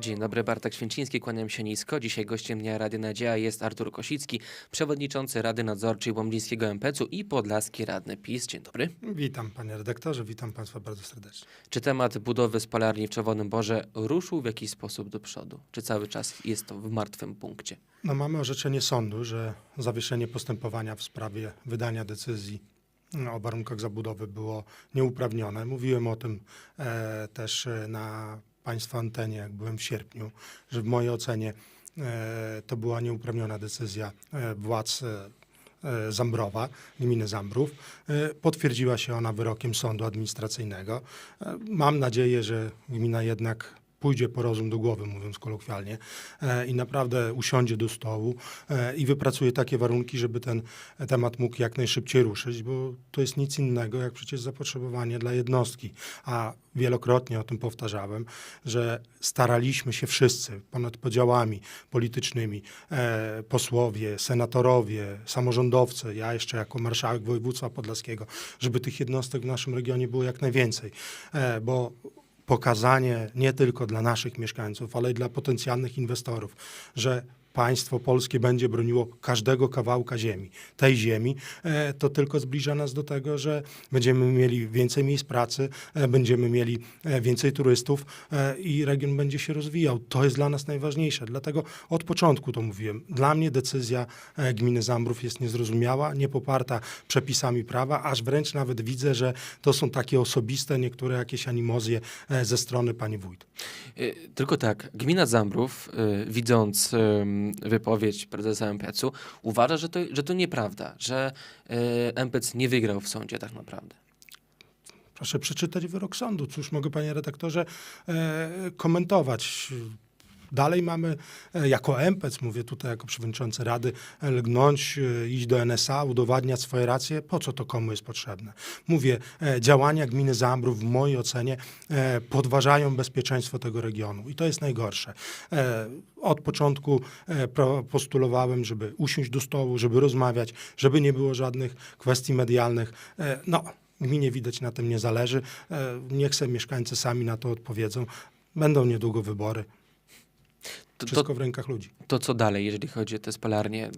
Dzień dobry, Bartek Święciński, kłaniam się nisko. Dzisiaj gościem Dnia Rady Nadzieja jest Artur Kosicki, przewodniczący Rady Nadzorczej Łomżyńskiego MPC-u i podlaski radny PiS. Dzień dobry. Witam panie redaktorze, witam państwa bardzo serdecznie. Czy temat budowy spalarni w Czerwonym Borze ruszył w jakiś sposób do przodu? Czy cały czas jest to w martwym punkcie? No mamy orzeczenie sądu, że zawieszenie postępowania w sprawie wydania decyzji o warunkach zabudowy było nieuprawnione. Mówiłem o tym e, też e, na państwa antenie, jak byłem w sierpniu, że w mojej ocenie e, to była nieuprawniona decyzja e, władz e, Zambrowa, gminy Zambrów. Potwierdziła się ona wyrokiem sądu administracyjnego. Mam nadzieję, że gmina jednak pójdzie po rozum do głowy, mówiąc kolokwialnie, e, i naprawdę usiądzie do stołu e, i wypracuje takie warunki, żeby ten temat mógł jak najszybciej ruszyć, bo to jest nic innego jak przecież zapotrzebowanie dla jednostki. A wielokrotnie o tym powtarzałem, że staraliśmy się wszyscy ponad podziałami politycznymi, e, posłowie, senatorowie, samorządowcy, ja jeszcze jako marszałek województwa podlaskiego, żeby tych jednostek w naszym regionie było jak najwięcej, bo pokazanie nie tylko dla naszych mieszkańców, ale i dla potencjalnych inwestorów, że państwo polskie będzie broniło każdego kawałka ziemi, tej ziemi, e, to tylko zbliża nas do tego, że będziemy mieli więcej miejsc pracy, e, będziemy mieli e, więcej turystów i region będzie się rozwijał. To jest dla nas najważniejsze. Dlatego od początku to mówiłem. Dla mnie decyzja gminy Zambrów jest niezrozumiała, niepoparta przepisami prawa, aż wręcz nawet widzę, że to są takie osobiste niektóre jakieś animozje ze strony pani wójt. Tylko tak, gmina Zambrów, widząc wypowiedź prezesa MPC-u, uważa, że to, że to nieprawda, że y, MPC nie wygrał w sądzie tak naprawdę. Proszę przeczytać wyrok sądu. Cóż mogę, panie redaktorze, e, komentować. Dalej mamy, e, jako MPC, mówię tutaj jako przewodniczący Rady, e, lgnąć, e, iść do NSA, udowadniać swoje racje. Po co to komu jest potrzebne? Mówię, e, działania gminy Zambrów w mojej ocenie e, podważają bezpieczeństwo tego regionu i to jest najgorsze. E, Od początku e, postulowałem, żeby usiąść do stołu, żeby rozmawiać, żeby nie było żadnych kwestii medialnych. E, No, Gminie widać na tym nie zależy. E, Niech se mieszkańcy sami na to odpowiedzą. Będą niedługo wybory. To, Wszystko w rękach ludzi. to co dalej, jeżeli chodzi o te spalarnie?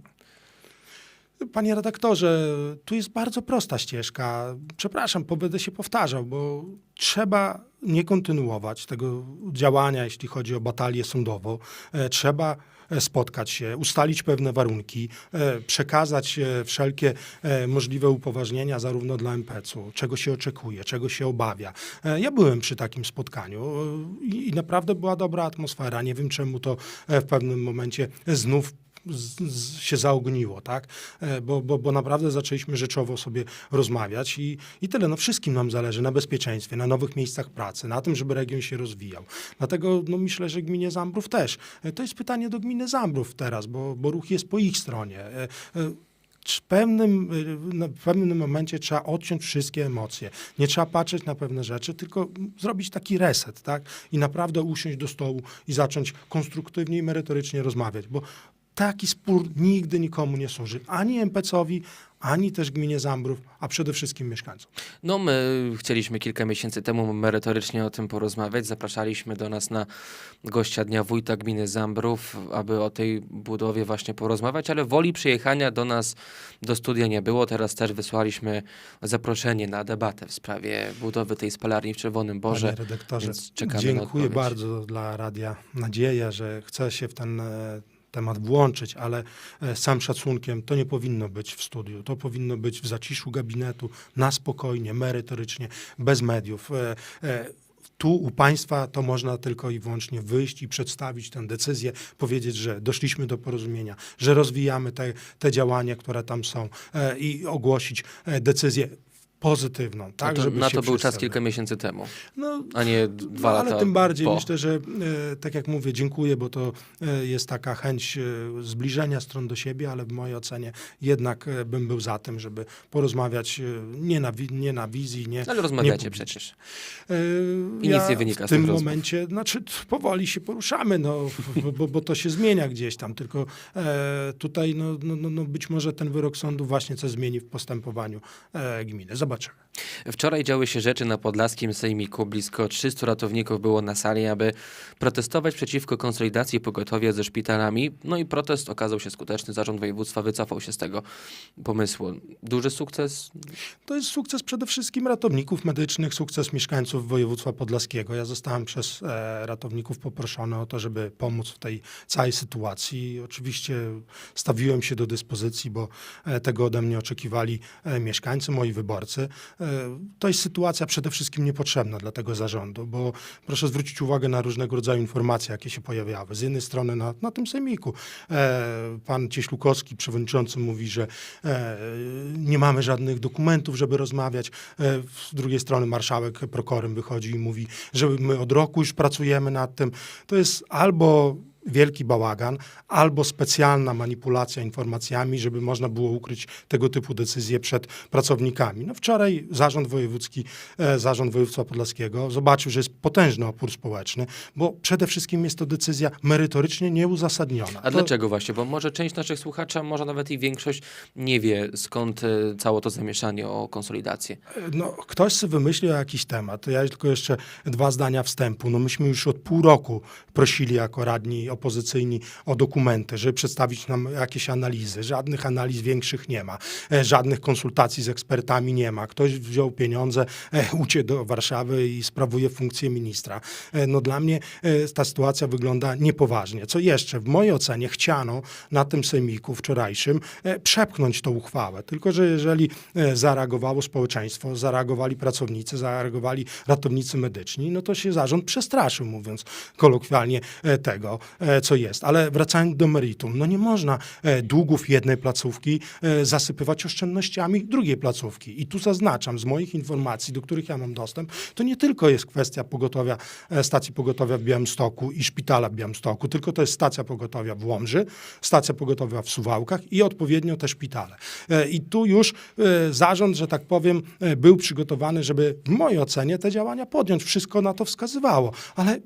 Panie redaktorze, tu jest bardzo prosta ścieżka. Przepraszam, będę się powtarzał, bo trzeba nie kontynuować tego działania, jeśli chodzi o batalię sądową. E, Trzeba spotkać się, ustalić pewne warunki, e, przekazać e, wszelkie e, możliwe upoważnienia zarówno dla MPC-u, czego się oczekuje, czego się obawia. E, Ja byłem przy takim spotkaniu e, i naprawdę była dobra atmosfera. Nie wiem, czemu to e, w pewnym momencie znów z, z, się zaogniło, tak? E, Bo, bo, bo naprawdę zaczęliśmy rzeczowo sobie rozmawiać i, i tyle. No wszystkim nam zależy na bezpieczeństwie, na nowych miejscach pracy, na tym, żeby region się rozwijał. Dlatego no, myślę, że gminie Zambrów też. E, To jest pytanie do gminy Zambrów teraz, bo, bo ruch jest po ich stronie. E, w pewnym, na- w pewnym momencie trzeba odciąć wszystkie emocje. Nie trzeba patrzeć na pewne rzeczy, tylko zrobić taki reset, tak? I naprawdę usiąść do stołu i zacząć konstruktywnie i merytorycznie rozmawiać, bo taki spór nigdy nikomu nie służy. Ani MPC-owi, ani też gminie Zambrów, a przede wszystkim mieszkańcom. No my chcieliśmy kilka miesięcy temu merytorycznie o tym porozmawiać. Zapraszaliśmy do nas na gościa Dnia Wójta Gminy Zambrów, aby o tej budowie właśnie porozmawiać, ale woli przyjechania do nas do studia nie było. Teraz też wysłaliśmy zaproszenie na debatę w sprawie budowy tej spalarni w Czerwonym Borze. Panie redaktorze, dziękuję bardzo dla Radia Nadzieja, że chce się w ten e, temat włączyć, ale e, z całym szacunkiem to nie powinno być w studiu. To powinno być w zaciszu gabinetu, na spokojnie, merytorycznie, bez mediów. E, e, tu u państwa to można tylko i wyłącznie wyjść i przedstawić tę decyzję, powiedzieć, że doszliśmy do porozumienia, że rozwijamy te, te działania, które tam są e, i ogłosić e, decyzję pozytywną. Tak, no to, na to był czas kilka miesięcy temu, No, a nie dwa no, lata ale tym bardziej po. myślę, że e, tak jak mówię, dziękuję, bo to e, jest taka chęć e, zbliżenia stron do siebie, ale w mojej ocenie jednak e, bym był za tym, żeby porozmawiać e, nie na, wi- nie na wizji, nie. Ale rozmawiacie publicznie. przecież. E, I nic nie wynika w z tym rozmów. momencie, znaczy t- powoli się poruszamy, no, bo, bo, to się zmienia gdzieś tam, tylko tutaj no, no, no, no być może ten wyrok sądu właśnie coś zmieni w postępowaniu gminy. Zobaczymy. Wczoraj działy się rzeczy na podlaskim sejmiku. Blisko 300 ratowników było na sali, aby protestować przeciwko konsolidacji pogotowia ze szpitalami. No i protest okazał się skuteczny. Zarząd województwa wycofał się z tego pomysłu. Duży sukces. To jest sukces przede wszystkim ratowników medycznych, sukces mieszkańców województwa podlaskiego. Ja zostałem przez e, ratowników poproszony o to, żeby pomóc w tej całej sytuacji. Oczywiście stawiłem się do dyspozycji, bo e, tego ode mnie oczekiwali e, mieszkańcy, moi wyborcy. E, to jest sytuacja przede wszystkim niepotrzebna dla tego zarządu, bo proszę zwrócić uwagę na różnego rodzaju informacje, jakie się pojawiały. Z jednej strony na, na tym sejmiku e, pan Cieślukowski, przewodniczący, mówi, że e, nie mamy żadnych dokumentów, żeby rozmawiać. Z drugiej strony marszałek Prokorym wychodzi i mówi, że my od roku już pracujemy nad tym. To jest albo wielki bałagan, albo specjalna manipulacja informacjami, żeby można było ukryć tego typu decyzje przed pracownikami. No wczoraj zarząd wojewódzki, e, zarząd województwa podlaskiego zobaczył, że jest potężny opór społeczny, bo przede wszystkim jest to decyzja merytorycznie nieuzasadniona. A To- dlaczego właśnie? Bo może część naszych słuchaczy, a może nawet i większość nie wie skąd e, całe to zamieszanie o konsolidację. No, ktoś sobie wymyślił jakiś temat. Ja tylko jeszcze dwa zdania wstępu. No, myśmy już od pół roku prosili jako radni opozycyjni o dokumenty, żeby przedstawić nam jakieś analizy. Żadnych analiz większych nie ma. E, Żadnych konsultacji z ekspertami nie ma. Ktoś wziął pieniądze, e, uciekł do Warszawy i sprawuje funkcję ministra. E, No, dla mnie ta sytuacja wygląda niepoważnie. Co jeszcze? W mojej ocenie chciano na tym sejmiku wczorajszym przepchnąć tą uchwałę. Tylko, że jeżeli zareagowało społeczeństwo, zareagowali pracownicy, zareagowali ratownicy medyczni, no to się zarząd przestraszył, mówiąc kolokwialnie, tego, co jest. Ale wracając do meritum, no nie można e, długów jednej placówki e, zasypywać oszczędnościami drugiej placówki. I tu zaznaczam, z moich informacji, do których ja mam dostęp, to nie tylko jest kwestia pogotowia, e, stacji pogotowia w Białymstoku i szpitala w Białymstoku, tylko to jest stacja pogotowia w Łomży, stacja pogotowia w Suwałkach i odpowiednio te szpitale. E, I tu już e, zarząd, że tak powiem, e, był przygotowany, żeby w mojej ocenie te działania podjąć. Wszystko na to wskazywało, ale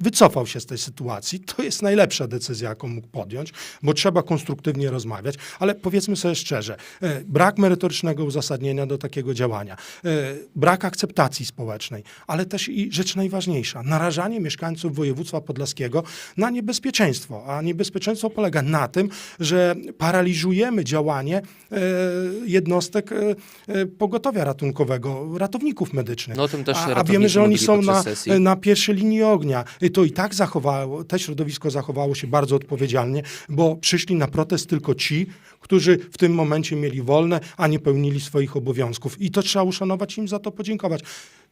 wycofał się z tej sytuacji. To jest najlepsza decyzja, jaką mógł podjąć, bo trzeba konstruktywnie rozmawiać, ale powiedzmy sobie szczerze, e, brak merytorycznego uzasadnienia do takiego działania, e, brak akceptacji społecznej, ale też i rzecz najważniejsza, narażanie mieszkańców województwa podlaskiego na niebezpieczeństwo, a niebezpieczeństwo polega na tym, że paraliżujemy działanie e, jednostek pogotowia ratunkowego, ratowników medycznych. No o tym też a, a wiemy, że oni są na, na pierwszej linii ognia. To i tak zachowało, te środowisko zachowało się bardzo odpowiedzialnie, bo przyszli na protest tylko ci, którzy w tym momencie mieli wolne, a nie pełnili swoich obowiązków. I to trzeba uszanować im za to podziękować.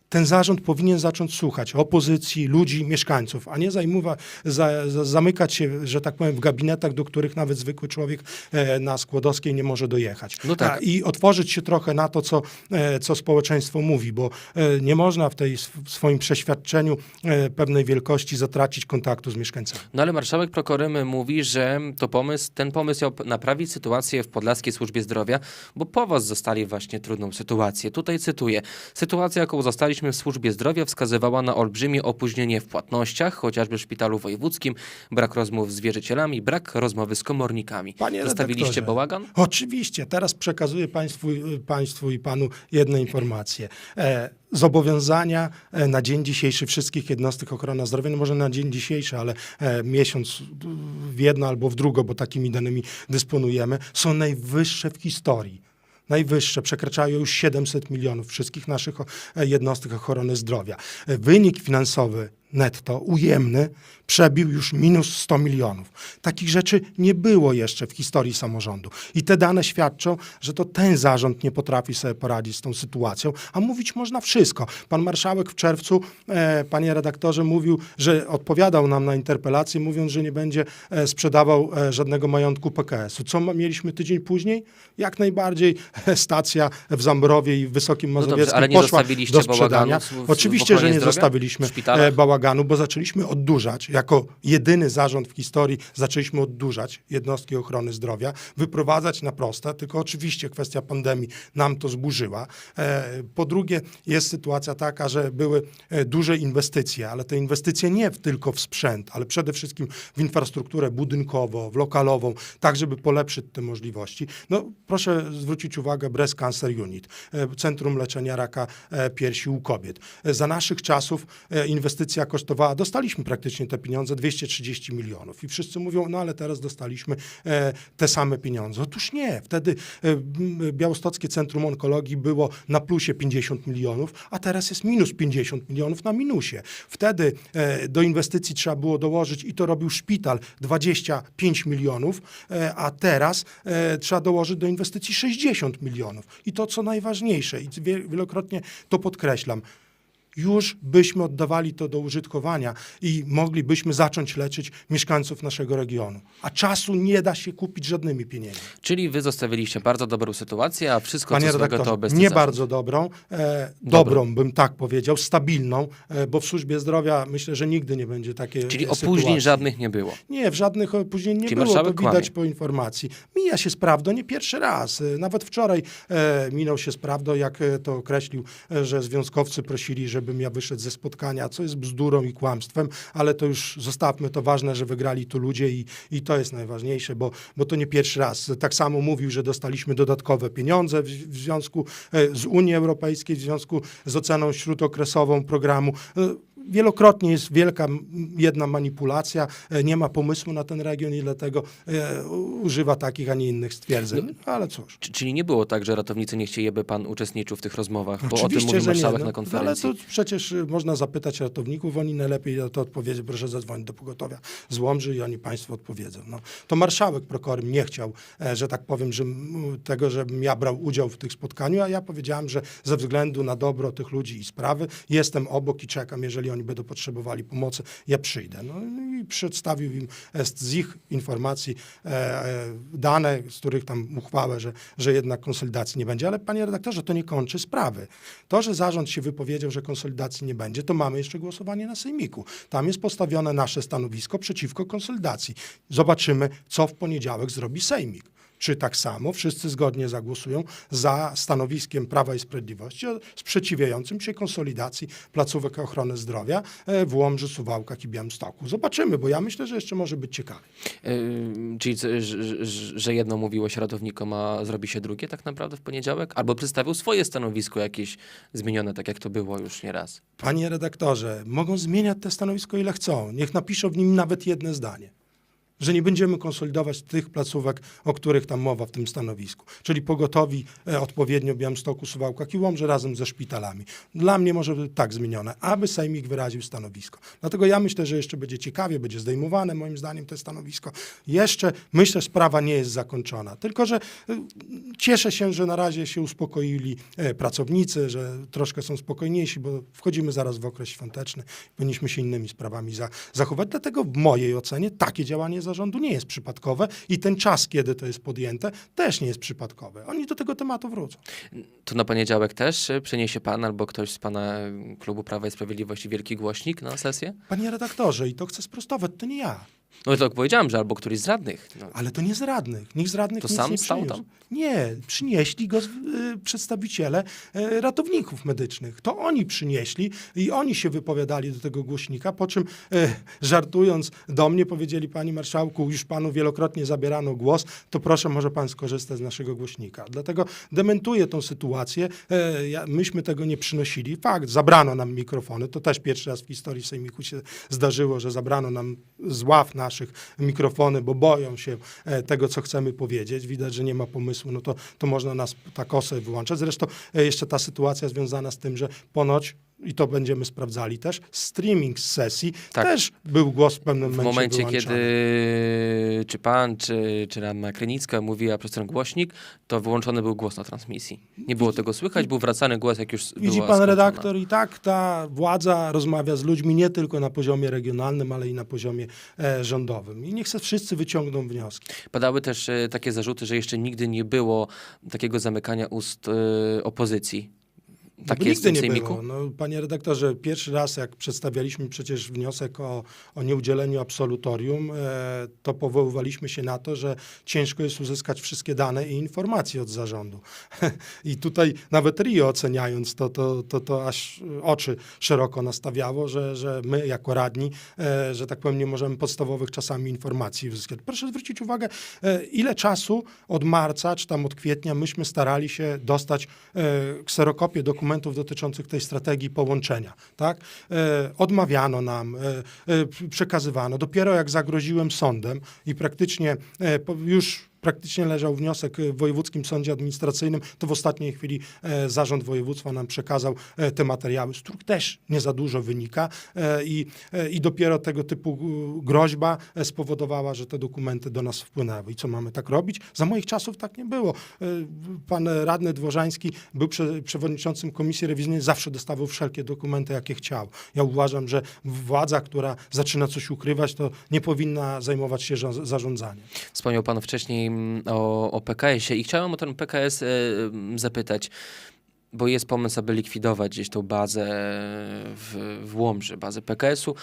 Ten zarząd powinien zacząć słuchać opozycji, ludzi, mieszkańców, a nie zajmowa, za, za, zamykać się, że tak powiem, w gabinetach, do których nawet zwykły człowiek e, na Skłodowskiej nie może dojechać. No tak. A, I otworzyć się trochę na to, co, e, co społeczeństwo mówi, bo e, nie można w tej w swoim przeświadczeniu e, pewnej wielkości zatracić kontaktu z mieszkańcami. No ale marszałek Prokorymy mówi, że to pomysł, ten pomysł miał naprawić sytuację w Podlaskiej Służbie Zdrowia, bo po was zostali właśnie trudną sytuację. Tutaj cytuję. Sytuacja, jaką zostaliśmy w służbie zdrowia wskazywała na olbrzymie opóźnienie w płatnościach, chociażby w szpitalu wojewódzkim, brak rozmów z wierzycielami, brak rozmowy z komornikami. Panie Zostawiliście bałagan? Oczywiście. Teraz przekazuję państwu, państwu i Panu jedne informacje. E, zobowiązania e, na dzień dzisiejszy wszystkich jednostek ochrony zdrowia, no może na dzień dzisiejszy, ale e, miesiąc w jedno albo w drugo, bo takimi danymi dysponujemy, są najwyższe w historii. Najwyższe, przekraczają już 700 milionów wszystkich naszych e, jednostek ochrony zdrowia. E, Wynik finansowy netto, ujemny, przebił już minus 100 milionów. Takich rzeczy nie było jeszcze w historii samorządu. I te dane świadczą, że to ten zarząd nie potrafi sobie poradzić z tą sytuacją, a mówić można wszystko. Pan marszałek w czerwcu, e, panie redaktorze, mówił, że odpowiadał nam na interpelację, mówiąc, że nie będzie e, sprzedawał e, żadnego majątku PKS-u. Co ma- mieliśmy tydzień później? Jak najbardziej e, stacja w Zambrowie i w Wysokim No dobrze, Mazowieckim ale nie poszła do sprzedania. bałaganu Oczywiście, że nie zdrowia? zostawiliśmy e, bałaganu bałaganu, bo zaczęliśmy oddłużać, jako jedyny zarząd w historii zaczęliśmy oddłużać jednostki ochrony zdrowia, wyprowadzać na proste, tylko oczywiście kwestia pandemii nam to zburzyła. E, Po drugie jest sytuacja taka, że były e, duże inwestycje, ale te inwestycje nie tylko w sprzęt, ale przede wszystkim w infrastrukturę budynkową, w lokalową, tak żeby polepszyć te możliwości. No proszę zwrócić uwagę Breast Cancer Unit, e, Centrum Leczenia Raka Piersi u Kobiet. Za naszych czasów inwestycja kosztowała, dostaliśmy praktycznie te pieniądze, 230 milionów i wszyscy mówią, no ale teraz dostaliśmy e, te same pieniądze. Otóż nie, wtedy e, m, Białostockie Centrum Onkologii było na plusie 50 milionów, a teraz jest minus 50 milionów na minusie. Wtedy e, do inwestycji trzeba było dołożyć i to robił szpital 25 milionów, e, a teraz e, trzeba dołożyć do inwestycji 60 milionów. I to co najważniejsze, i wie- wielokrotnie to podkreślam, już byśmy oddawali to do użytkowania i moglibyśmy zacząć leczyć mieszkańców naszego regionu. A czasu nie da się kupić żadnymi pieniędzmi. Czyli wy zostawiliście bardzo dobrą sytuację, a wszystko Panie co złego to obecny nie bardzo dobrą, e, dobrą bym tak powiedział, stabilną, e, bo w służbie zdrowia myślę, że nigdy nie będzie takiej Czyli e, opóźnień sytuacji. żadnych nie było. Nie, w żadnych opóźnień nie Czyli było, to widać kłamie. po informacji. Mija się z prawdą nie pierwszy raz. E, Nawet wczoraj e, minął się z prawdą, jak e, to określił, że związkowcy prosili, żebym ja wyszedł ze spotkania, co jest bzdurą i kłamstwem, ale to już zostawmy to ważne, że wygrali tu ludzie i, i to jest najważniejsze, bo, bo to nie pierwszy raz. Tak samo mówił, że dostaliśmy dodatkowe pieniądze w, w związku e, z Unii Europejskiej, w związku z oceną śródokresową programu. Wielokrotnie jest wielka jedna manipulacja, e, nie ma pomysłu na ten region i dlatego e, używa takich, a nie innych stwierdzeń. No, ale cóż. Czy- Czyli nie było tak, że ratownicy nie chcieli, by pan uczestniczył w tych rozmowach, bo o tym Oczywiście, mówił marszałek No, na konferencji. Ale to przecież y, można zapytać ratowników, oni najlepiej na to odpowiedzą. Proszę zadzwonić do pogotowia z Łomży i oni państwu odpowiedzą. No, to marszałek Prokorym nie chciał, e, że tak powiem, że tego, żebym ja brał udział w tych spotkaniu, a ja powiedziałem, że ze względu na dobro tych ludzi i sprawy jestem obok i czekam, jeżeli oni będą potrzebowali pomocy, ja przyjdę. No i przedstawił im z z ich informacji e, e, dane, z których tam uchwałę, że, że jednak konsolidacji nie będzie. Ale panie redaktorze, to nie kończy sprawy. To, że zarząd się wypowiedział, że konsolidacji nie będzie, to mamy jeszcze głosowanie na sejmiku. Tam jest postawione nasze stanowisko przeciwko konsolidacji. Zobaczymy, co w poniedziałek zrobi sejmik. Czy tak samo wszyscy zgodnie zagłosują za stanowiskiem Prawa i Sprawiedliwości sprzeciwiającym się konsolidacji placówek ochrony zdrowia e, w Łomży, Suwałkach i Białymstoku. Zobaczymy, bo ja myślę, że jeszcze może być ciekawie. Yy, czyli, co, że, że- jedno mówiło się ratownikom, a zrobi się drugie tak naprawdę w poniedziałek? Albo przedstawił swoje stanowisko jakieś zmienione, tak jak to było już nieraz. Panie redaktorze, mogą zmieniać te stanowisko ile chcą. Niech napiszą w nim nawet jedno zdanie. Że nie będziemy konsolidować tych placówek, o których tam mowa w tym stanowisku. Czyli pogotowi e, odpowiednio w Białymstoku, Suwałkach i Łomży razem ze szpitalami. Dla mnie może być tak zmienione, aby Sejmik wyraził stanowisko. Dlatego ja myślę, że jeszcze będzie ciekawie, będzie zdejmowane moim zdaniem to stanowisko. Jeszcze myślę, sprawa nie jest zakończona. Tylko, że e, cieszę się, że na razie się uspokoili e, pracownicy, że troszkę są spokojniejsi, bo wchodzimy zaraz w okres świąteczny. Powinniśmy się innymi sprawami za, zachować. Dlatego w mojej ocenie takie działanie zarządu nie jest przypadkowe i ten czas, kiedy to jest podjęte, też nie jest przypadkowy. Oni do tego tematu wrócą. To na poniedziałek też y, przyniesie pan albo ktoś z pana y, klubu Prawa i Sprawiedliwości wielki głośnik na sesję? Panie redaktorze, i to chcę sprostować, to nie ja. No to powiedziałem, że albo któryś z radnych. No. Ale to nie z radnych. Nikt z radnych To nic sam nie stał przyniósł. tam? Nie, przynieśli go y, przedstawiciele y, ratowników medycznych. To oni przynieśli i oni się wypowiadali do tego głośnika, po czym y, żartując do mnie powiedzieli, panie marszałku, już panu wielokrotnie zabierano głos, to proszę, może pan skorzystać z naszego głośnika. Dlatego dementuję tą sytuację. Y, ja, myśmy tego nie przynosili. Fakt, zabrano nam mikrofony. To też pierwszy raz w historii Sejmiku się zdarzyło, że zabrano nam z ław naszych mikrofony, bo boją się e, tego, co chcemy powiedzieć. Widać, że nie ma pomysłu, no to, to można nas tak osę wyłączać. Zresztą e, jeszcze ta sytuacja związana z tym, że ponoć i to będziemy sprawdzali też, streaming z sesji Tak. też był głos w pewnym W momencie kiedy czy pan, czy, czy Anna Krynicka mówiła przez ten głośnik, to wyłączony był głos na transmisji. Nie było tego słychać, był wracany głos, jak już Widzi pan skończona. redaktor, i tak ta władza rozmawia z ludźmi nie tylko na poziomie regionalnym, ale i na poziomie e, rządowym. I niech se wszyscy wyciągną wnioski. Padały też e, takie zarzuty, że jeszcze nigdy nie było takiego zamykania ust e, opozycji. No Tak bo jest nigdy nie było. No, panie redaktorze, pierwszy raz jak przedstawialiśmy przecież wniosek o, o nieudzieleniu absolutorium, e, to powoływaliśmy się na to, że ciężko jest uzyskać wszystkie dane i informacje od zarządu. I tutaj nawet RIO oceniając to, to, to, to aż oczy szeroko nastawiało, że, że my jako radni, e, że tak powiem, nie możemy podstawowych czasami informacji uzyskać. Proszę zwrócić uwagę, e, ile czasu od marca czy tam od kwietnia myśmy starali się dostać e, kserokopię dokumentów dotyczących tej strategii połączenia. Tak? E, odmawiano nam, e, e, przekazywano. Dopiero jak zagroziłem sądem i praktycznie już praktycznie leżał wniosek w Wojewódzkim Sądzie Administracyjnym, to w ostatniej chwili e, Zarząd Województwa nam przekazał e, te materiały, z których też nie za dużo wynika e, i, i dopiero tego typu groźba spowodowała, że te dokumenty do nas wpłynęły. I co mamy tak robić? Za moich czasów tak nie było. Pan radny Dworzański był prze, przewodniczącym Komisji Rewizyjnej, zawsze dostawał wszelkie dokumenty, jakie chciał. Ja uważam, że władza, która zaczyna coś ukrywać, to nie powinna zajmować się zarządzaniem. Wspomniał Pan wcześniej o, o PKS-ie i chciałem o ten PKS e, zapytać, bo jest pomysł, aby likwidować gdzieś tą bazę w, w Łomży, bazę PKS-u.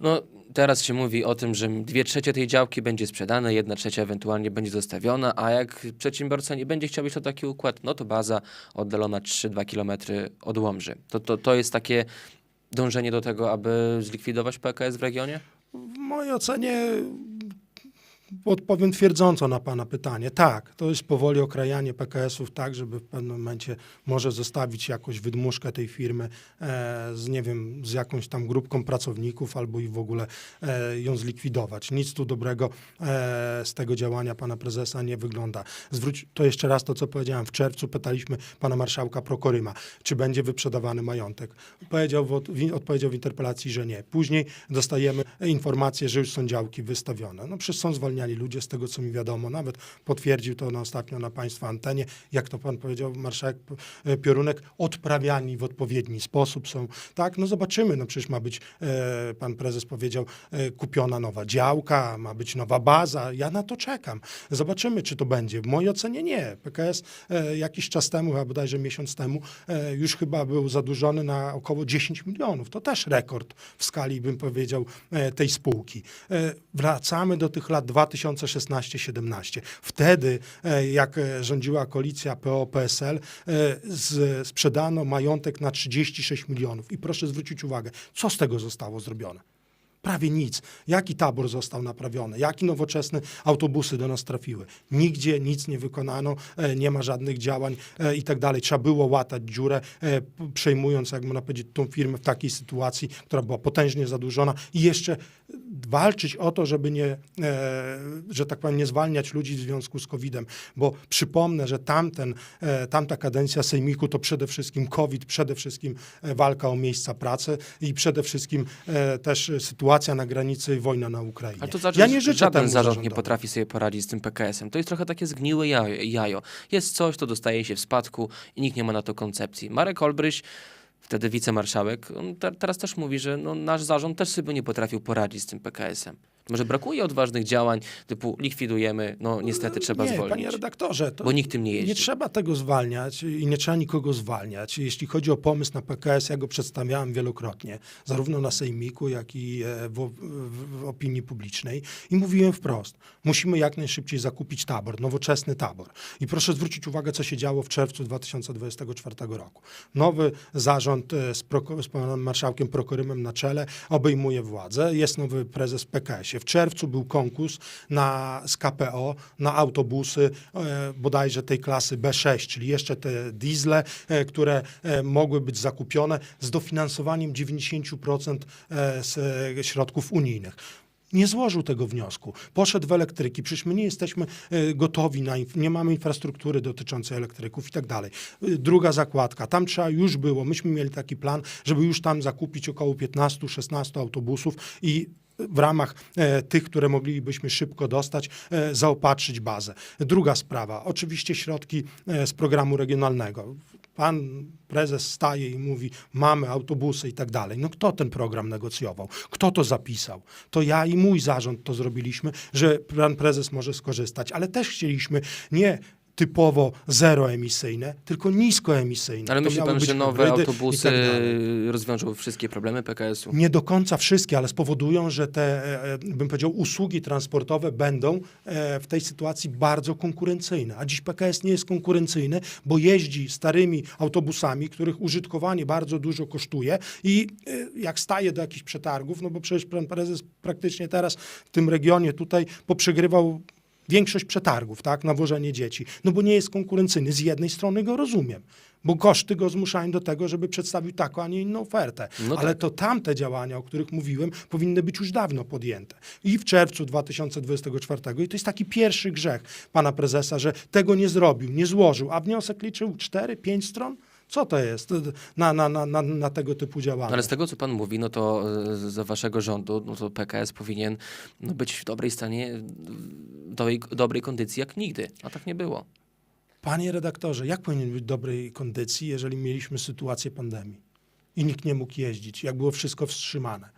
No, teraz się mówi o tym, że dwie trzecie tej działki będzie sprzedane, jedna trzecia ewentualnie będzie zostawiona, a jak przedsiębiorca nie będzie chciał iść to taki układ, no to baza oddalona 3-2 kilometry od Łomży. To, to, to jest takie dążenie do tego, aby zlikwidować PKS w regionie? W mojej ocenie odpowiem twierdząco na Pana pytanie. Tak, to jest powoli okrajanie PKS-ów tak, żeby w pewnym momencie może zostawić jakąś wydmuszkę tej firmy e, z, nie wiem, z jakąś tam grupką pracowników albo i w ogóle e, ją zlikwidować. Nic tu dobrego e, z tego działania Pana Prezesa nie wygląda. Zwróć to jeszcze raz to, co powiedziałem. W czerwcu pytaliśmy Pana Marszałka Prokoryma, czy będzie wyprzedawany majątek. Powiedział w, od- w, odpowiedział w interpelacji, że nie. Później dostajemy informację, że już są działki wystawione. No przecież są zwalniani ludzie, z tego co mi wiadomo. Nawet potwierdził to na ostatnio na Państwa antenie. Jak to Pan powiedział, marszałek e, Piorunek, odprawiani w odpowiedni sposób są. Tak, no zobaczymy. No przecież ma być, e, Pan Prezes powiedział, e, kupiona nowa działka, ma być nowa baza. Ja na to czekam. Zobaczymy, czy to będzie. W mojej ocenie nie. PKS e, jakiś czas temu, chyba bodajże miesiąc temu, e, już chyba był zadłużony na około 10 milionów. To też rekord w skali, bym powiedział, e, tej spółki. E, Wracamy do tych lat 2016-17. Wtedy, e, jak e, rządziła koalicja PO-PSL, e, sprzedano majątek na 36 milionów. I proszę zwrócić uwagę, co z tego zostało zrobione? Prawie nic. Jaki tabor został naprawiony? Jakie nowoczesne autobusy do nas trafiły? Nigdzie nic nie wykonano, e, nie ma żadnych działań e, i tak dalej. Trzeba było łatać dziurę, e, przejmując, jak można powiedzieć, tą firmę w takiej sytuacji, która była potężnie zadłużona i jeszcze walczyć o to, żeby nie, że tak powiem, nie zwalniać ludzi w związku z COVID-em, bo przypomnę, że tamten, tamta kadencja Sejmiku to przede wszystkim COVID, przede wszystkim walka o miejsca pracy i przede wszystkim też e, sytuacja na granicy i wojna na Ukrainie. Ale to znaczy, ja nie życzę żaden zarząd nie potrafi sobie poradzić z tym PKS-em. To jest trochę takie zgniłe jajo. jajo. Jest coś, to dostaje się w spadku i nikt nie ma na to koncepcji. Marek Olbryś, wtedy wicemarszałek, on te, teraz też mówi, że no, nasz zarząd też sobie nie potrafił poradzić z tym PKS-em. Może brakuje odważnych działań, typu likwidujemy, no niestety trzeba nie, zwolnić. Panie redaktorze, to Bo nikt tym nie jeździ. Nie trzeba tego zwalniać i nie trzeba nikogo zwalniać. Jeśli chodzi o pomysł na PKS, ja go przedstawiałem wielokrotnie, zarówno na Sejmiku, jak i e, w, w, w opinii publicznej i mówiłem wprost, musimy jak najszybciej zakupić tabor, nowoczesny tabor. I proszę zwrócić uwagę, co się działo w czerwcu 2024 roku. Nowy zarząd e, z, proko- z panem marszałkiem Prokorymem na czele obejmuje władzę, jest nowy prezes w PKS-ie. W czerwcu był konkurs na, z KPO na autobusy e, bodajże tej klasy B6, czyli jeszcze te diesle, e, które e, mogły być zakupione z dofinansowaniem 90% e, z e, środków unijnych. Nie złożył tego wniosku. Poszedł w elektryki. Przecież my nie jesteśmy e, gotowi, na, nie mamy infrastruktury dotyczącej elektryków i tak dalej. Y, Druga zakładka. Tam trzeba już było, myśmy mieli taki plan, żeby już tam zakupić około 15-16 autobusów i w ramach e, tych, które moglibyśmy szybko dostać, e, zaopatrzyć bazę. Druga sprawa, oczywiście środki e, z programu regionalnego. Pan prezes staje i mówi, mamy autobusy i tak dalej. No kto ten program negocjował? Kto to zapisał? To ja i mój zarząd to zrobiliśmy, że pan prezes może skorzystać, ale też chcieliśmy nie typowo zeroemisyjne, tylko niskoemisyjne. Ale To myśli pan, że nowe i autobusy tak rozwiążą wszystkie problemy PKS-u? Nie do końca wszystkie, ale spowodują, że te, e, bym powiedział, usługi transportowe będą e, w tej sytuacji bardzo konkurencyjne. A dziś PKS nie jest konkurencyjny, bo jeździ starymi autobusami, których użytkowanie bardzo dużo kosztuje i e, jak staje do jakichś przetargów, no bo przecież pan prezes praktycznie teraz w tym regionie tutaj poprzegrywał większość przetargów, tak, na wożenie dzieci, no bo nie jest konkurencyjny. Z jednej strony go rozumiem, bo koszty go zmuszają do tego, żeby przedstawił taką, a nie inną ofertę. No Ale tak. to tamte działania, o których mówiłem, powinny być już dawno podjęte. I w czerwcu 2024. I to jest taki pierwszy grzech pana prezesa, że tego nie zrobił, nie złożył, a wniosek liczył 4-5 stron. Co to jest na, na, na, na, na tego typu działania? Ale z tego, co pan mówi, no to e, za waszego rządu, no to PKS powinien no, być w dobrej stanie, w dobrej, dobrej kondycji jak nigdy, a tak nie było. Panie redaktorze, jak powinien być dobrej kondycji, jeżeli mieliśmy sytuację pandemii i nikt nie mógł jeździć, jak było wszystko wstrzymane?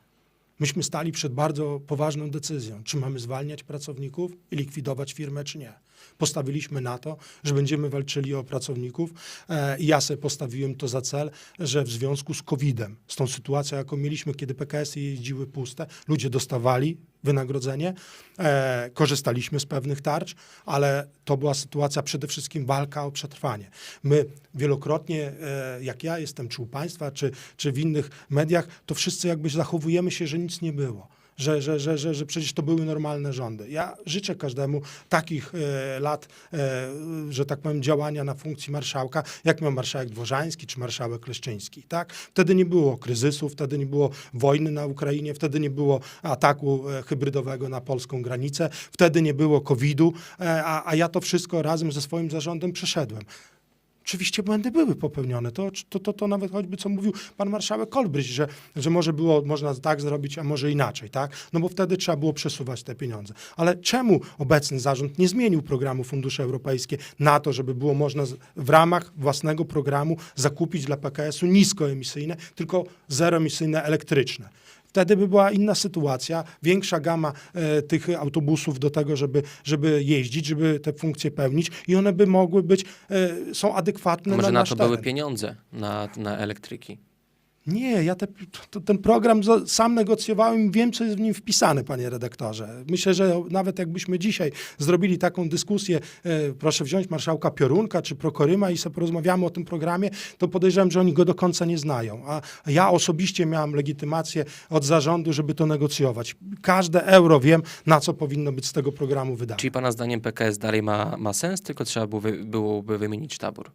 Myśmy stali przed bardzo poważną decyzją, czy mamy zwalniać pracowników i likwidować firmę, czy nie. Postawiliśmy na to, że będziemy walczyli o pracowników e, ja sobie postawiłem to za cel, że w związku z COVID-em, z tą sytuacją, jaką mieliśmy, kiedy PKS-y jeździły puste, ludzie dostawali wynagrodzenie, e, korzystaliśmy z pewnych tarcz, ale to była sytuacja przede wszystkim walka o przetrwanie. My wielokrotnie, e, jak ja jestem, czy u państwa, czy, czy w innych mediach, to wszyscy jakby zachowujemy się, że nic nie było. Że, że, że, że, że przecież to były normalne rządy. Ja życzę każdemu takich e, lat, e, że tak powiem, działania na funkcji marszałka, jak miał marszałek Dworzański czy marszałek Leszczyński. Tak? Wtedy nie było kryzysu, wtedy nie było wojny na Ukrainie, wtedy nie było ataku e, hybrydowego na polską granicę, wtedy nie było COVID-u, e, a, a ja to wszystko razem ze swoim zarządem przeszedłem. Oczywiście błędy były popełnione. To, to, to, to nawet choćby co mówił pan marszałek Kolbryś, że, że może było, można tak zrobić, a może inaczej, tak? No bo wtedy trzeba było przesuwać te pieniądze. Ale czemu obecny zarząd nie zmienił programu Fundusze Europejskie na to, żeby było można w ramach własnego programu zakupić dla PKS-u niskoemisyjne, tylko zeroemisyjne elektryczne? Wtedy by była inna sytuacja, większa gama e, tych autobusów do tego, żeby, żeby jeździć, żeby te funkcje pełnić i one by mogły być, e, są adekwatne Może na na nasz to teren. były pieniądze na, na elektryki. Nie, ja te, to, ten program sam negocjowałem i wiem, co jest w nim wpisane, panie redaktorze. Myślę, że nawet jakbyśmy dzisiaj zrobili taką dyskusję, e, proszę wziąć marszałka Piorunka czy Prokoryma i sobie porozmawiamy o tym programie, to podejrzewam, że oni go do końca nie znają. A ja osobiście miałem legitymację od zarządu, żeby to negocjować. Każde euro wiem, na co powinno być z tego programu wydane. Czyli pana zdaniem PKS dalej ma, ma sens, tylko trzeba było wy, byłoby wymienić tabor?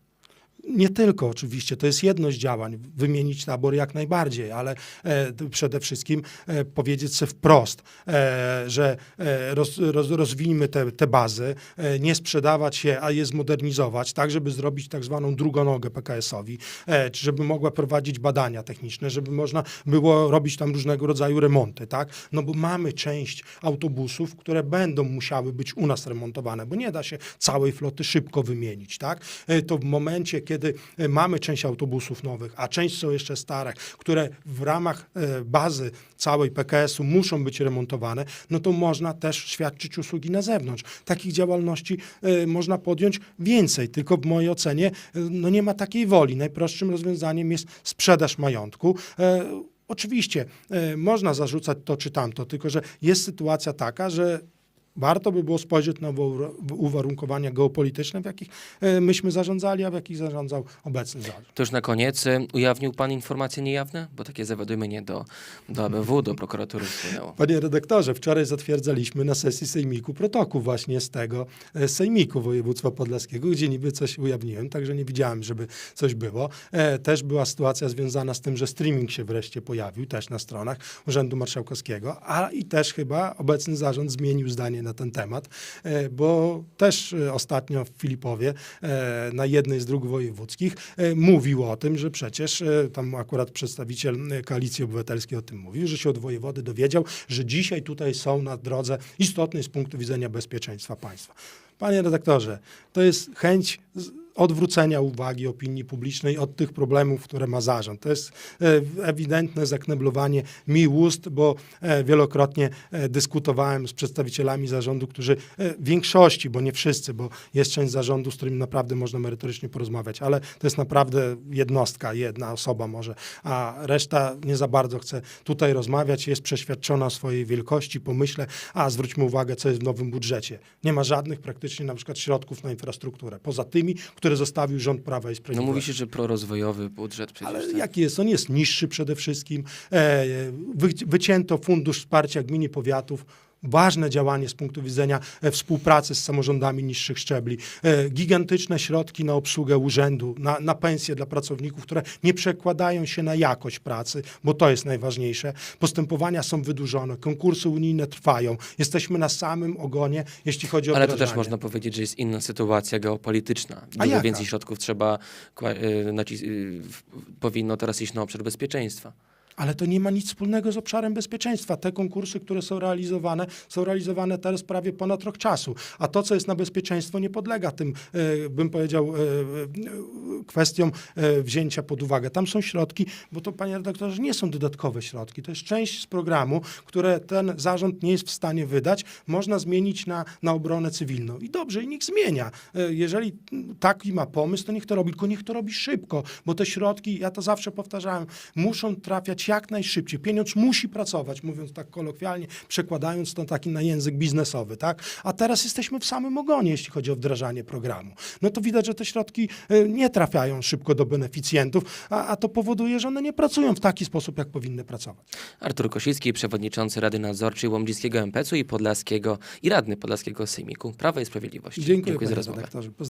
Nie tylko oczywiście, to jest jedno z działań, wymienić tabor jak najbardziej, ale e, przede wszystkim e, powiedzieć sobie wprost, e, że e, roz, roz, rozwijmy te, te bazy, e, nie sprzedawać je, a je zmodernizować, tak żeby zrobić tak zwaną drugą nogę PKS-owi, e, żeby mogła prowadzić badania techniczne, żeby można było robić tam różnego rodzaju remonty, tak? No bo mamy część autobusów, które będą musiały być u nas remontowane, bo nie da się całej floty szybko wymienić, tak? E, To w momencie, kiedy e, mamy część autobusów nowych, a część są jeszcze stare, które w ramach e, bazy całej PKS-u muszą być remontowane, no to można też świadczyć usługi na zewnątrz. Takich działalności e, można podjąć więcej, tylko w mojej ocenie no nie ma takiej woli. Najprostszym rozwiązaniem jest sprzedaż majątku. Oczywiście można zarzucać to czy tamto, tylko że jest sytuacja taka, że warto by było spojrzeć na uwa- uwarunkowania geopolityczne, w jakich e, myśmy zarządzali, a w jakich zarządzał obecny zarząd. To już na koniec. y, Ujawnił pan informacje niejawne? Bo takie zawiadomienie do, do ABW, do prokuratury wpłynęło. Panie redaktorze, wczoraj zatwierdzaliśmy na sesji sejmiku protokół właśnie z tego e, sejmiku województwa podlaskiego, gdzie niby coś ujawniłem, także nie widziałem, żeby coś było. E, Też była sytuacja związana z tym, że streaming się wreszcie pojawił też na stronach Urzędu Marszałkowskiego, a i też chyba obecny zarząd zmienił zdanie na ten temat, e, bo też e, ostatnio w Filipowie e, na jednej z dróg wojewódzkich mówił o tym, że przecież tam akurat przedstawiciel Koalicji Obywatelskiej o tym mówił, że się od wojewody dowiedział, że dzisiaj tutaj są na drodze istotnej z punktu widzenia bezpieczeństwa państwa. Panie redaktorze, to jest chęć odwrócenia uwagi opinii publicznej od tych problemów, które ma zarząd. To jest e, ewidentne zakneblowanie mi ust, bo e, wielokrotnie e, dyskutowałem z przedstawicielami zarządu, którzy większości, bo nie wszyscy, bo jest część zarządu, z którymi naprawdę można merytorycznie porozmawiać, ale to jest naprawdę jednostka, jedna osoba może, a reszta nie za bardzo chce tutaj rozmawiać, jest przeświadczona o swojej wielkości, pomyśle, a zwróćmy uwagę, co jest w nowym budżecie. Nie ma żadnych praktycznie na przykład środków na infrastrukturę, poza tymi, które zostawił rząd Prawa i No Sprawiedliwości. mówi się, że prorozwojowy budżet przecież. Ale tak. jaki jest? On jest niższy przede wszystkim. E, wy, wycięto fundusz wsparcia gmin i powiatów. Ważne działanie z punktu widzenia e, współpracy z samorządami niższych szczebli. E, gigantyczne środki na obsługę urzędu, na, na pensje dla pracowników, które nie przekładają się na jakość pracy, bo to jest najważniejsze. Postępowania są wydłużone, konkursy unijne trwają. Jesteśmy na samym ogonie, jeśli chodzi o Ale to też wdrażanie. można powiedzieć, że jest inna sytuacja geopolityczna. Dużo więcej środków trzeba, w- powinno teraz iść na obszar bezpieczeństwa. Ale to nie ma nic wspólnego z obszarem bezpieczeństwa. Te konkursy, które są realizowane, są realizowane teraz prawie ponad rok czasu. A to, co jest na bezpieczeństwo, nie podlega tym, e, bym powiedział, e, e, kwestiom wzięcia pod uwagę. Tam są środki, bo to, panie redaktorze, nie są dodatkowe środki. To jest część z programu, które ten zarząd nie jest w stanie wydać. Można zmienić na, na obronę cywilną. I dobrze, i niech zmienia. Jeżeli taki ma pomysł, to niech to robi, tylko niech to robi szybko, bo te środki, ja to zawsze powtarzałem, muszą trafiać jak najszybciej. Pieniądz musi pracować, mówiąc tak kolokwialnie, przekładając to taki na język biznesowy, tak? A teraz jesteśmy w samym ogonie, jeśli chodzi o wdrażanie programu. No to widać, że te środki e, nie trafiają szybko do beneficjentów, a, a to powoduje, że one nie pracują w taki sposób, jak powinny pracować. Artur Kosicki, przewodniczący Rady Nadzorczej Łomżyckiego MPC-u i Podlaskiego i radny Podlaskiego Sejmiku Prawa i Sprawiedliwości. Dziękuję, Dziękuję za rozmowę.